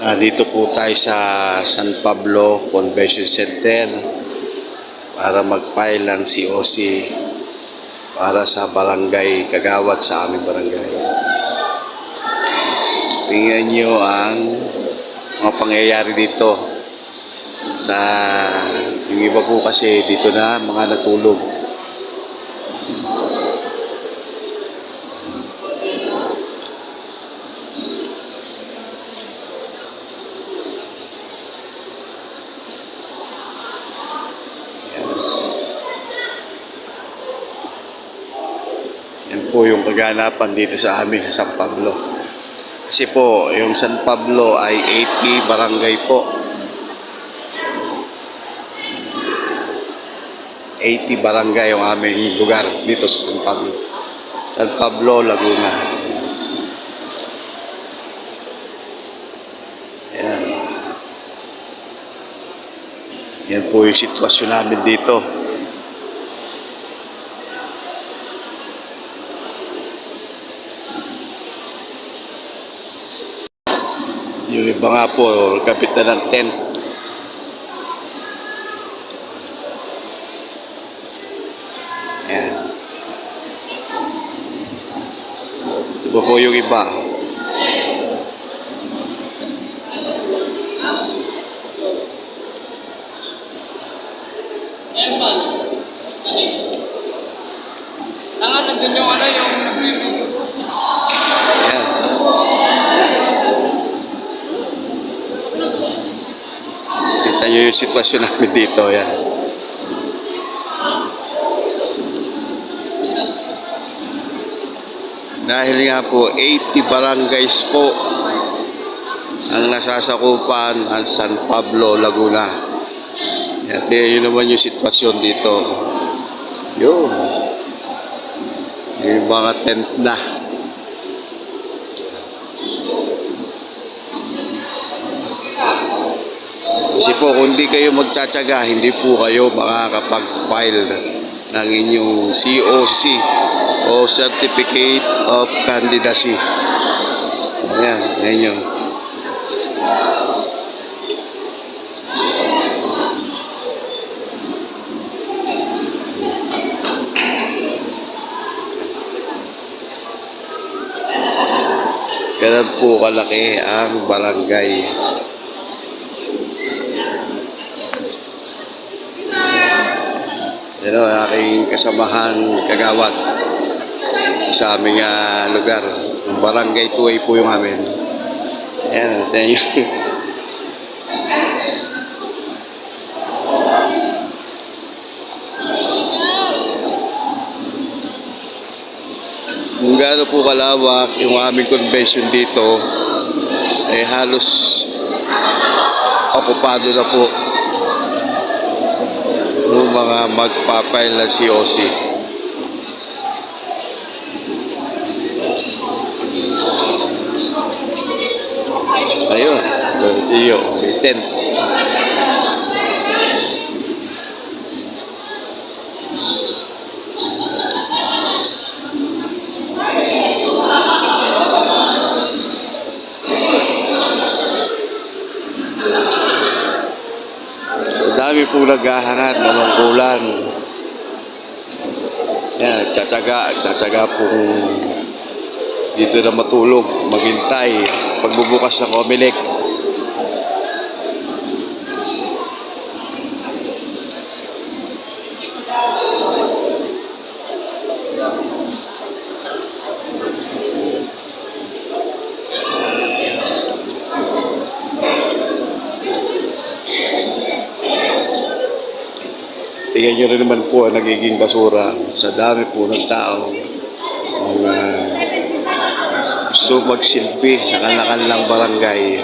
Ah, dito po tayo sa San Pablo Convention Center para mag-file ng COC para sa barangay Kagawad sa aming barangay. Tingnan nyo ang mga pangyayari dito. Na yung iba po kasi dito na mga natulog. Kaganapan dito sa amin sa San Pablo. Kasi po, yung San Pablo ay 80 barangay po. 80 barangay yung aming lugar dito sa San Pablo. San Pablo, Laguna. Yan. Yan po yung sitwasyon namin dito. Yung iba nga po, kapitan ng tent. Ayan. Ito po yung iba. Ang ano dun yung ano yung Ayan. Kita yung sitwasyon namin dito. Ayan. Dahil nga po, 80 barangays po ang nasasakupan ang San Pablo, Laguna. At yun naman yung sitwasyon dito. Yun. Yung mga tent na. Kasi po, kung hindi kayo magtsatsaga, hindi po kayo makakapag-file ng inyong COC o Certificate of Candidacy. Ayan, yan yun. Ganun po kalaki ang barangay. Yan o, aking kasamahan kagawad sa aming ah, lugar. Ang barangay 2A po yung amin. Yan, thank you. Kung gaano po kalawak yung aming convention dito, eh halos okupado na po ng mga magpapail na COC. Ayun, iyo, may tent. Ang naghahangad, manungkulan. Yan, tsatsaga, tsatsaga pong dito na matulog, maghintay, pagbubukas ng Comelec. Tingnan nyo rin naman po ang nagiging basura sa dami po ng tao. Mga gusto magsilbi sa kanilang barangay.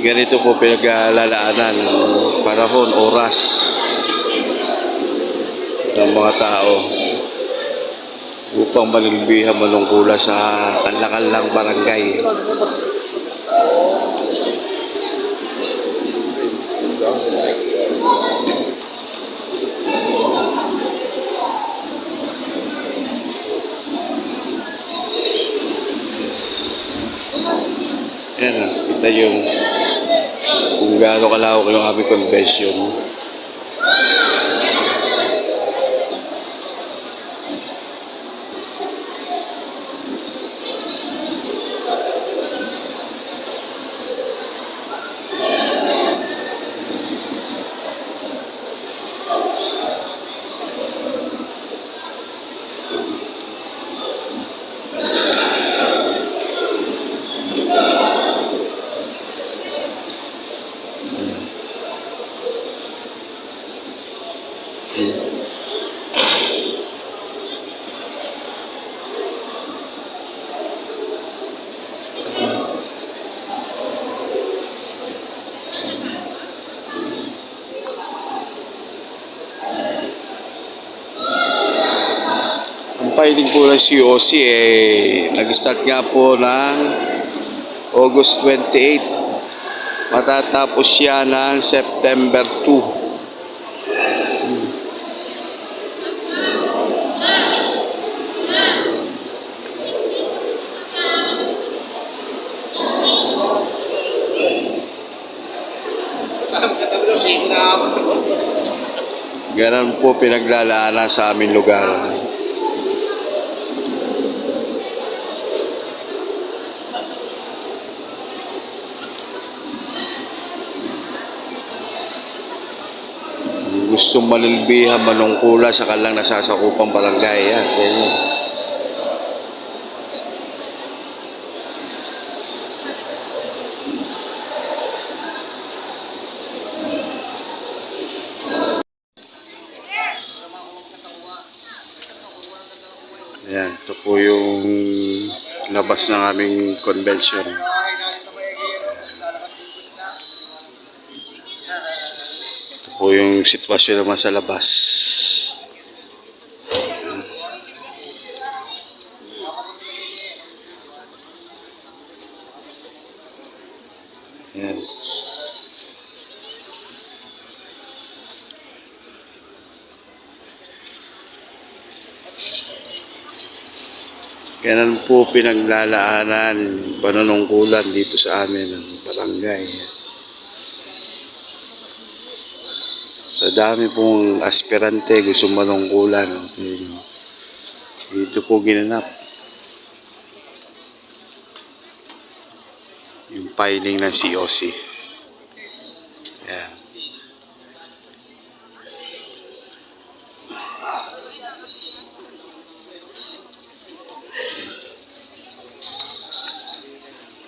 Ganito po pinaglalaanan panahon, oras ng mga tao upang manilbihan manungkula sa kanlang-kanlang barangay. Yan, ah, kita yung gaano kalawak yung aming convention. Filing po ng COC eh, nag-start nga po ng August 28. Matatapos siya ng September 2. Ganun po pinaglalaanan sa aming lugar. Gustong malilbihan, manungkula sa kalang nasasakupang barangay. Yan, ganyan. Ayan, ito po yung labas ng aming convention. Yung sitwasyon naman sa labas. Ayan. Po pinaglalaanan, panunungkulan dito sa amin ng barangay. Sa dami pong aspirante gusto manungkulan. Dito po ginanap. Yung filing ng COC. Yan.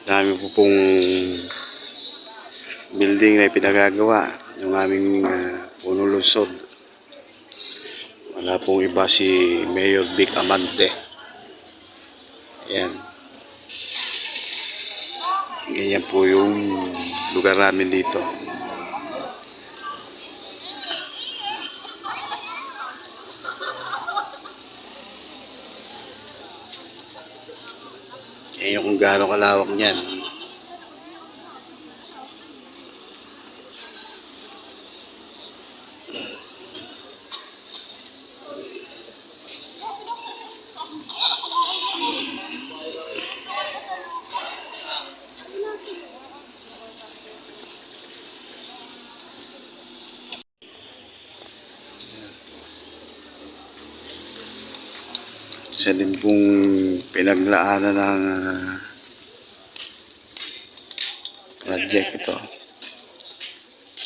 Dami po pong building na pinagagawa yung aming uh, puno lungsod. Wala pong iba si Mayor Vic Amante. Yan. Ganyan po yung lugar namin dito. Yan yung kung gaano kalawak niyan. Isa din pong pinaglaanan ng ah, project ito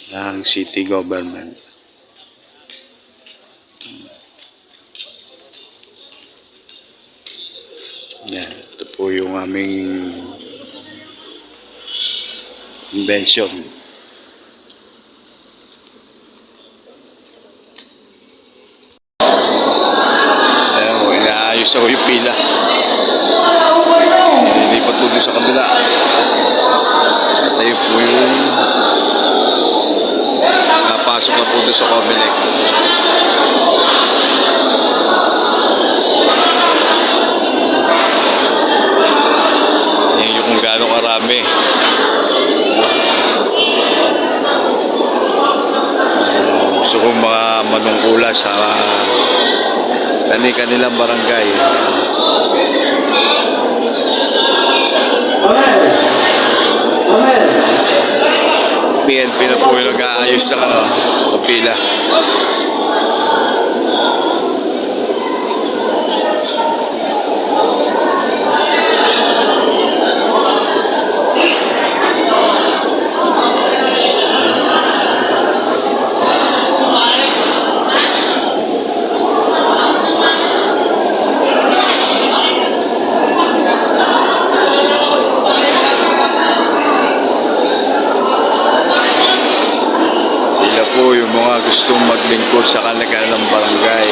ng city government. Yan, ito po yung aming convention. Nasa yung pila. Eh, nilipat ko sa kanila. Tayo po yung napasok na po sa Comelec. Yan yung kung gaano karami. Gusto kong mga manungkula sa kani-kanilang barangay. PNP na po yung nag-aayos ng ano, kapila. gustong maglingkod sa kalagayan ng barangay.